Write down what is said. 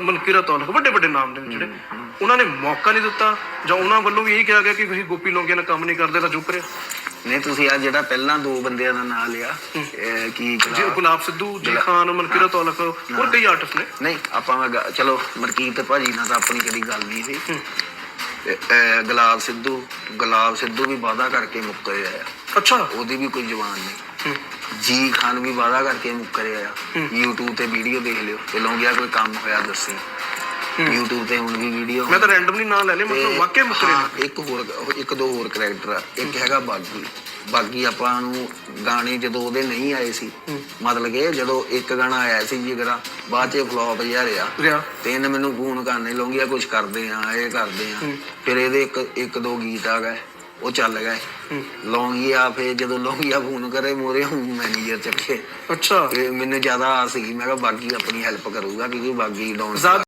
ਮਨਕੀਰਾ ਤੌਲਖ ਵੱਡੇ ਵੱਡੇ ਨਾਮ ਨੇ ਜਿਹੜੇ ਉਹਨਾਂ ਨੇ ਮੌਕਾ ਨਹੀਂ ਦਿੱਤਾ ਜਾਂ ਉਹਨਾਂ ਵੱਲੋਂ ਵੀ ਇਹ ਕਿਹਾ ਗਿਆ ਕਿ ਤੁਸੀਂ ਗੋਪੀ ਲੋਂਗੇ ਨਾਲ ਕੰਮ ਨਹੀਂ ਕਰਦੇ ਤਾਂ ਚੁੱਪ ਰਿਹਾ। ਨਹੀਂ ਤੁਸੀਂ ਆ ਜਿਹੜਾ ਪਹਿਲਾਂ ਦੋ ਬੰਦਿਆਂ ਦਾ ਨਾਂ ਲਿਆ ਇਹ ਕੀ ਜੀ ਗੁਲਾਬ- ਗੁਲਾਬ ਸਿੱਧੂ ਜੀ ਖਾਨ ਮਨਕੀਰਾ ਤੌਲਖ ਹੋਰ ਕਈ ਆਰਟਿਸਟ ਨੇ। ਨਹੀਂ ਆਪਾਂ ਮੈਂ ਗ- ਚਲੋ ਮਰਕੀਤ ਭਾਜੀ ਨਾਲ ਤਾਂ ਆਪਣੀ ਕਦੀ ਗੱਲ ਨਹੀਂ ਸੀ। ਤੇ, ਅਹ, ਗੁਲਾਬ ਸਿੱਧੂ ਗੁਲਾਬ ਸਿੱਧੂ ਵੀ ਵਾਅਦਾ ਕਰਕੇ ਮੁੱਕਰਿਆ ਆ। ਅੱਛਾ। ਉਹਦੀ ਵੀ ਕੋਈ ਜ਼ਬਾਨ ਨਹੀਂ। ਜੀ ਖਾਨ ਵੀ ਵਾਅਦਾ ਕਰਕੇ ਮੁੱਕਰਿਆ ਆ। YouTube ਤੇ ਵੀਡੀਓ ਦੇਖ ਲਿਓ। ਤੇ ਲੋਂਗਿਆ ਕੋਈ ਕੰਮ ਹੋਇਆ ਦੱਸੀ। YouTube ਤੇ ਹੁਣ ਵੀ ਵੀਡੀਓ ਮੈਂ ਤਾਂ ਰੈਂਡਮਲੀ ਨਾਂ ਲੈ ਲਏ ਮਤਲਬ ਵਾਕਿਆ ਮੁਕਰੇ ਇੱਕ ਹੋਰ ਇੱਕ ਦੋ ਹੋਰ ਕਰੈਕਟਰ ਆ। ਇੱਕ ਹੈਗਾ ਬਾਗੀ। ਬਾਗੀ ਆਪਾਂ ਨੂੰ ਗਾਣੇ ਜਦੋਂ ਉਹਦੇ ਨਹੀਂ ਆਏ ਸੀ ਮਤਲਬ ਕਿ ਜਦੋਂ ਇੱਕ ਗਾਣਾ ਆਇਆ ਸੀ ਜਿਗਰਾ ਬਾਅਦ ਚ ਫਲॉप ਜਿਹਾ ਰਿਹਾ। ਰਿਹਾ ਤੇ ਇਹਨੇ ਮੈਨੂੰ ਫੋਨ ਕਰਨੇ ਲੋਂਗੀਆ ਕੁਝ ਕਰਦੇ ਆ ਇਹ ਕਰਦੇ ਆ। ਫਿਰ ਇਹਦੇ ਇੱਕ ਇੱਕ ਦੋ ਗੀਤ ਆ ਗਏ। ਉਹ ਚੱਲ ਗਏ। ਲੌਂਗੀਆ ਫੇ ਜਦੋਂ ਲੌਂਗੀਆ ਫੋਨ ਕਰੇ ਮੋਰੇ ਮੈਨੇਜਰ ਚੱਕੇ। ਅੱਛਾ। ਤੇ ਮੈਨੂੰ ਜ਼ਿਆਦਾ ਆਸ ਸੀ ਮੈਂ ਕਿਹਾ ਬਾਗੀ ਆਪਣੀ ਹੈਲਪ ਕਰੂਗਾ ਕਿਉਂਕਿ ਬਾਗੀ ਡਾਊਨ